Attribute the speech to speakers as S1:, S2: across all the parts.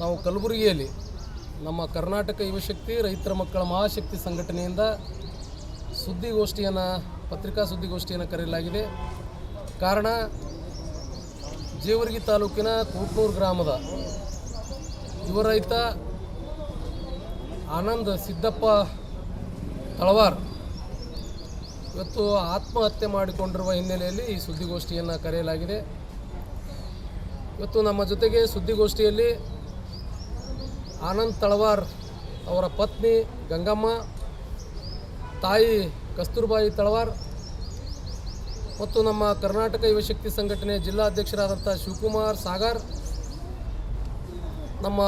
S1: ನಾವು ಕಲಬುರಗಿಯಲ್ಲಿ ನಮ್ಮ ಕರ್ನಾಟಕ ಯುವಶಕ್ತಿ, ರೈತರ ಮಕ್ಕಳ ಮಹಾಶಕ್ತಿ ಸಂಘಟನೆಯಿಂದ ಸುದ್ದಿಗೋಷ್ಠಿಯನ್ನು, ಪತ್ರಿಕಾ ಸುದ್ದಿಗೋಷ್ಠಿಯನ್ನು ಕರೆಯಲಾಗಿದೆ. ಕಾರಣ, ಜೇವರ್ಗಿ ತಾಲೂಕಿನ ಕೂಟ್ನೂರು ಗ್ರಾಮದ ಯುವ ರೈತ ಆನಂದ್ ಸಿದ್ದಪ್ಪ ತಳವಾರ್ ಇವತ್ತು ಆತ್ಮಹತ್ಯೆ ಮಾಡಿಕೊಂಡಿರುವ ಹಿನ್ನೆಲೆಯಲ್ಲಿ ಈ ಸುದ್ದಿಗೋಷ್ಠಿಯನ್ನು ಕರೆಯಲಾಗಿದೆ. ಇವತ್ತು ನಮ್ಮ ಜೊತೆಗೆ ಸುದ್ದಿಗೋಷ್ಠಿಯಲ್ಲಿ ಆನಂದ್ ತಳವಾರ್ ಅವರ ಪತ್ನಿ ಗಂಗಮ್ಮ, ತಾಯಿ ಕಸ್ತೂರ್ಬಾಯಿ ತಳವಾರ್ ಮತ್ತು ನಮ್ಮ ಕರ್ನಾಟಕ ಯುವಶಕ್ತಿ ಸಂಘಟನೆ ಜಿಲ್ಲಾಧ್ಯಕ್ಷರಾದಂಥ ಶಿವಕುಮಾರ್ ಸಾಗರ್, ನಮ್ಮ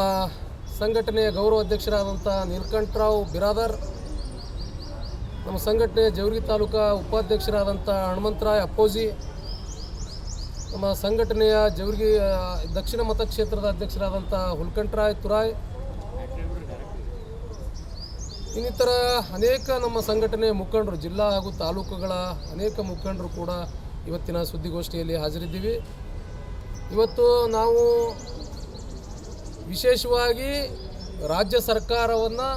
S1: ಸಂಘಟನೆಯ ಗೌರವ ಅಧ್ಯಕ್ಷರಾದಂಥ ನೀಲಕಂಠರಾವ್ ಬಿರಾದರ್, ನಮ್ಮ ಸಂಘಟನೆ ಜವರಿ ತಾಲೂಕಾ ಉಪಾಧ್ಯಕ್ಷರಾದಂಥ ಹನುಮಂತರಾಯ್ ಅಪ್ಪೋಜಿ, ನಮ್ಮ ಸಂಘಟನೆಯ ಜವರ್ಗಿ ದಕ್ಷಿಣ ಮತಕ್ಷೇತ್ರದ ಅಧ್ಯಕ್ಷರಾದಂಥ ಹುಲ್ಕಂಠರಾಯ್ ತುರಾಯ್ ಇನ್ನಿತರ ಅನೇಕ ನಮ್ಮ ಸಂಘಟನೆ ಮುಖಂಡರು, ಜಿಲ್ಲಾ ಹಾಗೂ ತಾಲೂಕುಗಳ ಅನೇಕ ಮುಖಂಡರು ಕೂಡ ಇವತ್ತಿನ ಸುದ್ದಿಗೋಷ್ಠಿಯಲ್ಲಿ ಹಾಜರಿದ್ದೀವಿ. ಇವತ್ತು ನಾವು ವಿಶೇಷವಾಗಿ ರಾಜ್ಯ ಸರ್ಕಾರವನ್ನು,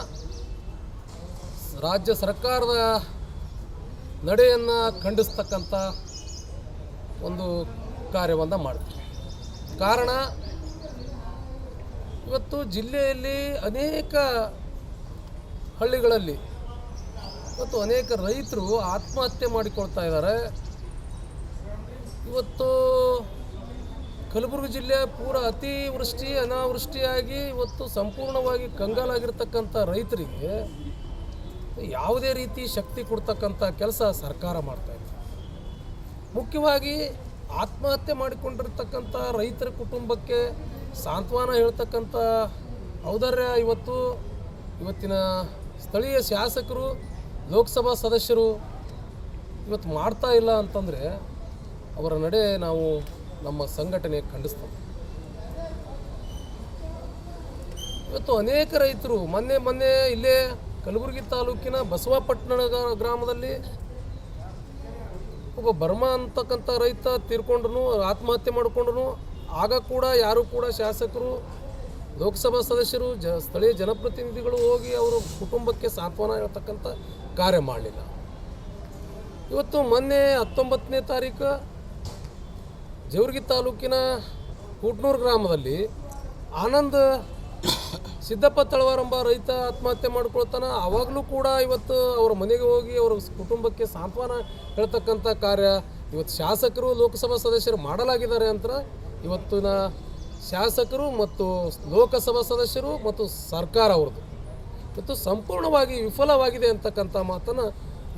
S1: ರಾಜ್ಯ ಸರ್ಕಾರದ ನಡೆಯನ್ನು ಖಂಡಿಸ್ತಕ್ಕಂಥ ಒಂದು ಕಾರ್ಯವನ್ನು ಮಾಡ್ತೀವಿ. ಕಾರಣ, ಇವತ್ತು ಜಿಲ್ಲೆಯಲ್ಲಿ ಅನೇಕ ಹಳ್ಳಿಗಳಲ್ಲಿ. ಇವತ್ತು ಅನೇಕ ರೈತರು ಆತ್ಮಹತ್ಯೆ ಮಾಡಿಕೊಳ್ತಾ ಇದ್ದಾರೆ. ಇವತ್ತು ಕಲಬುರಗಿ ಜಿಲ್ಲೆ ಪೂರ ಅತಿವೃಷ್ಟಿ, ಅನಾವೃಷ್ಟಿಯಾಗಿ ಇವತ್ತು ಸಂಪೂರ್ಣವಾಗಿ ಕಂಗಾಲಾಗಿರ್ತಕ್ಕಂಥ ರೈತರಿಗೆ ಯಾವುದೇ ರೀತಿ ಶಕ್ತಿ ಕೊಡ್ತಕ್ಕಂಥ ಕೆಲಸ ಸರ್ಕಾರ ಮಾಡ್ತಾ ಇದೆ. ಮುಖ್ಯವಾಗಿ ಆತ್ಮಹತ್ಯೆ ಮಾಡಿಕೊಂಡಿರ್ತಕ್ಕಂಥ ರೈತರ ಕುಟುಂಬಕ್ಕೆ ಸಾಂತ್ವನ ಹೇಳ್ತಕ್ಕಂಥ ಔದಾರ್ಯ ಇವತ್ತು, ಇವತ್ತಿನ ಸ್ಥಳೀಯ ಶಾಸಕರು, ಲೋಕಸಭಾ ಸದಸ್ಯರು ಇವತ್ತು ಮಾಡ್ತಾ ಇಲ್ಲ ಅಂತಂದರೆ ಅವರ ನಡೆ ನಾವು ನಮ್ಮ ಸಂಘಟನೆ ಖಂಡಿಸ್ತೇವೆ ಇವತ್ತು ಅನೇಕ ರೈತರು ಮೊನ್ನೆ ಮೊನ್ನೆ ಇಲ್ಲೇ ಕಲಬುರಗಿ ತಾಲೂಕಿನ ಬಸವಾಪಟ್ಟಣ ಗ್ರಾಮದಲ್ಲಿ ಒಬ್ಬ ಬರ್ಮಾ ಅಂತಕ್ಕಂಥ ರೈತ ತೀರ್ಕೊಂಡ್ರು, ಆತ್ಮಹತ್ಯೆ ಮಾಡಿಕೊಂಡ್ರು. ಆಗ ಕೂಡ ಯಾರು ಕೂಡ ಶಾಸಕರು ಲೋಕಸಭಾ ಸದಸ್ಯರು, ಜ, ಸ್ಥಳೀಯ ಜನಪ್ರತಿನಿಧಿಗಳು ಹೋಗಿ ಅವರು ಕುಟುಂಬಕ್ಕೆ ಸಾಂತ್ವನ ಹೇಳ್ತಕ್ಕಂಥ ಕಾರ್ಯ ಮಾಡಲಿಲ್ಲ. ಇವತ್ತು ಮೊನ್ನೆ ಹತ್ತೊಂಬತ್ತನೇ ತಾರೀಕು ಜೇವರ್ಗಿ ತಾಲೂಕಿನ ಕೂಟ್ನೂರು ಗ್ರಾಮದಲ್ಲಿ ಆನಂದ್ ಸಿದ್ದಪ್ಪ ತಳವಾರ್ ಎಂಬ ರೈತ ಆತ್ಮಹತ್ಯೆ ಮಾಡ್ಕೊಳ್ತಾನೆ. ಆವಾಗಲೂ ಕೂಡ ಇವತ್ತು ಅವರ ಮನೆಗೆ ಹೋಗಿ ಅವರ ಕುಟುಂಬಕ್ಕೆ ಸಾಂತ್ವನ ಹೇಳ್ತಕ್ಕಂಥ ಕಾರ್ಯ ಇವತ್ತು ಶಾಸಕರು, ಲೋಕಸಭಾ ಸದಸ್ಯರು ಮಾಡಲಾಗಿದ್ದಾರೆ ಅಂತ ಇವತ್ತಿನ ಶಾಸಕರು ಮತ್ತು ಲೋಕಸಭಾ ಸದಸ್ಯರು ಮತ್ತು ಸರ್ಕಾರ ಅವ್ರದ್ದು. ಮತ್ತು ಸಂಪೂರ್ಣವಾಗಿ ವಿಫಲವಾಗಿದೆ ಅಂತಕ್ಕಂಥ ಮಾತನ್ನು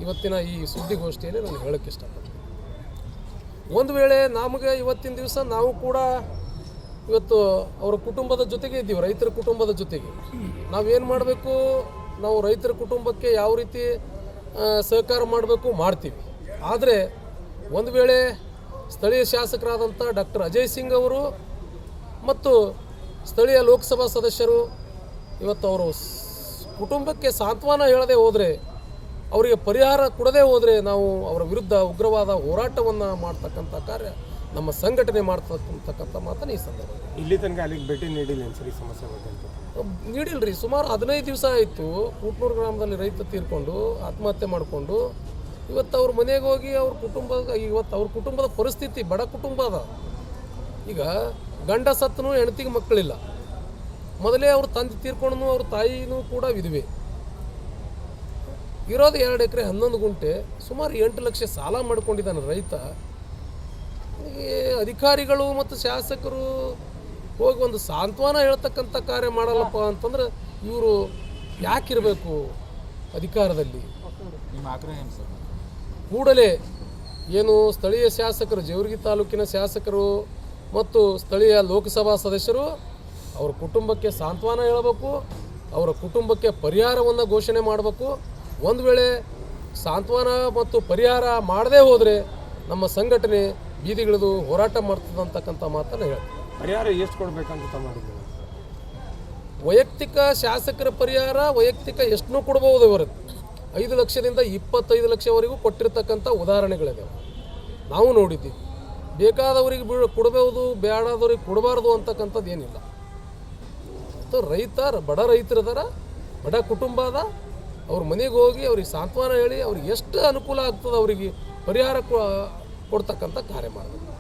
S1: ಇವತ್ತಿನ ಈ ಸುದ್ದಿಗೋಷ್ಠಿಯಲ್ಲಿ ನಾನು ಹೇಳೋಕ್ಕೆ ಇಷ್ಟಪಡ್ತೀನಿ. ಒಂದು ವೇಳೆ ನಮಗೆ ಇವತ್ತಿನ ದಿವಸ ನಾವು ಕೂಡ ಇವತ್ತು ಅವರ ಕುಟುಂಬದ ಜೊತೆಗೆ ಇದ್ದೀವಿ, ರೈತರ ಕುಟುಂಬದ ಜೊತೆಗೆ. ನಾವೇನು ಮಾಡಬೇಕು? ನಾವು ರೈತರ ಕುಟುಂಬಕ್ಕೆ ಯಾವ ರೀತಿ ಸಹಕಾರ ಮಾಡಬೇಕು ಮಾಡ್ತೀವಿ. ಆದರೆ ಒಂದು ವೇಳೆ ಸ್ಥಳೀಯ ಶಾಸಕರಾದಂಥ ಡಾಕ್ಟರ್ ಅಜಯ್ ಸಿಂಗ್ ಅವರು ಮತ್ತು ಸ್ಥಳೀಯ ಲೋಕಸಭಾ ಸದಸ್ಯರು ಇವತ್ತು ಅವರು ಕುಟುಂಬಕ್ಕೆ ಸಾಂತ್ವನ ಹೇಳದೆ ಹೋದರೆ ಅವರಿಗೆ ಪರಿಹಾರ ಕೊಡದೆ ಹೋದರೆ ನಾವು ಅವರ ವಿರುದ್ಧ ಉಗ್ರವಾದ ಹೋರಾಟವನ್ನು ಮಾಡ್ತಕ್ಕಂಥ ಕಾರ್ಯ ನಮ್ಮ ಸಂಘಟನೆ ಮಾಡ್ತಕ್ಕಂಥ ಮಾತನ್ನು ಈ ಸಂದರ್ಭ.
S2: ಇಲ್ಲಿ ತನಕ ಅಲ್ಲಿಗೆ ಭೇಟಿ ನೀಡಿಲ್ಲ ಸರಿ ಸಮಸ್ಯೆ ಬಗ್ಗೆ ನೀಡಿಲ್ಲ
S1: ರೀ ಸುಮಾರು ಹದಿನೈದು ದಿವಸ ಆಯಿತು ಕೂಟ್ನೂರು ಗ್ರಾಮದಲ್ಲಿ ರೈತ ತೀರ್ಕೊಂಡು ಆತ್ಮಹತ್ಯೆ ಮಾಡಿಕೊಂಡು ಇವತ್ತು ಅವ್ರ ಮನೆಗೆ ಹೋಗಿ ಅವ್ರ ಕುಟುಂಬ ಇವತ್ತು ಅವ್ರ ಕುಟುಂಬದ ಪರಿಸ್ಥಿತಿ ಬಡ ಕುಟುಂಬ ಅದ. ಈಗ ಗಂಡ ಸತ್ತನು ಹೆಂಡತಿಗೆ ಮಕ್ಕಳಿಲ್ಲ. ಮೊದಲೇ ಅವ್ರ ತಂದೆ ತೀರ್ಕೊಂಡು ಅವ್ರ ತಾಯಿನೂ ಕೂಡ ವಿಧವೆ. ಇರೋದು ಎರಡು ಎಕರೆ ಹನ್ನೊಂದು ಗುಂಟೆ ಸುಮಾರು ಎಂಟು ಲಕ್ಷ ಸಾಲ ಮಾಡ್ಕೊಂಡಿದ್ದಾನೆ ರೈತ. ಅಧಿಕಾರಿಗಳು ಮತ್ತು ಶಾಸಕರು ಹೋಗಿ ಒಂದು ಸಾಂತ್ವನ ಹೇಳ್ತಕ್ಕಂಥ ಕಾರ್ಯ ಮಾಡಲ್ಲಪ್ಪ ಅಂತಂದ್ರೆ ಇವರು ಯಾಕಿರಬೇಕು ಅಧಿಕಾರದಲ್ಲಿ? ಕೂಡಲೇ ಏನು ಸ್ಥಳೀಯ ಶಾಸಕರು ಜೇವರ್ಗಿ ತಾಲೂಕಿನ ಶಾಸಕರು ಮತ್ತು ಸ್ಥಳೀಯ ಲೋಕಸಭಾ ಸದಸ್ಯರು ಅವರ ಕುಟುಂಬಕ್ಕೆ ಸಾಂತ್ವನ ಹೇಳಬೇಕು ಅವರ ಕುಟುಂಬಕ್ಕೆ ಪರಿಹಾರವನ್ನು ಘೋಷಣೆ ಮಾಡಬೇಕು. ಒಂದು ವೇಳೆ ಸಾಂತ್ವನ ಮತ್ತು ಪರಿಹಾರ ಮಾಡದೇ ಹೋದರೆ ನಮ್ಮ ಸಂಘಟನೆ ಬೀದಿಗಿಳಿದು ಹೋರಾಟ ಮಾಡ್ತದೆ ಅಂತಕ್ಕಂಥ ಮಾತನ್ನು ಹೇಳ್ತೀನಿ.
S2: ಪರಿಹಾರ ಎಷ್ಟು ಕೊಡಬೇಕಂತ ಮಾಡಿದ್ದೀವಿ
S1: ವೈಯಕ್ತಿಕ ಶಾಸಕರ ಪರಿಹಾರ ವೈಯಕ್ತಿಕ ಎಷ್ಟನ್ನೂ ಕೊಡಬಹುದು ಇವರು? ಐದು ಲಕ್ಷದಿಂದ ಇಪ್ಪತ್ತೈದು ಲಕ್ಷವರೆಗೂ ಕೊಟ್ಟಿರ್ತಕ್ಕಂಥ ಉದಾಹರಣೆಗಳಿವೆ ನಾವು ನೋಡಿದ್ದೀವಿ. ಬೇಕಾದವರಿಗೆ ಬಿಡು ಕೊಡಬಹುದು ಬೇಡಾದವ್ರಿಗೆ ಕೊಡಬಾರ್ದು ಅಂತಕ್ಕಂಥದ್ದು ಏನಿಲ್ಲ. ಮತ್ತು ರೈತ, ಬಡ ರೈತರದಾರ ಬಡ ಕುಟುಂಬ ಅದ, ಅವ್ರ ಮನೆಗೆ ಹೋಗಿ ಅವ್ರಿಗೆ ಸಾಂತ್ವನ ಹೇಳಿ ಅವ್ರಿಗೆ ಎಷ್ಟು ಅನುಕೂಲ ಆಗ್ತದೆ ಅವರಿಗೆ ಪರಿಹಾರ ಕೊಡ್ತಕ್ಕಂಥ ಕಾರ್ಯ ಮಾಡಬೇಕು.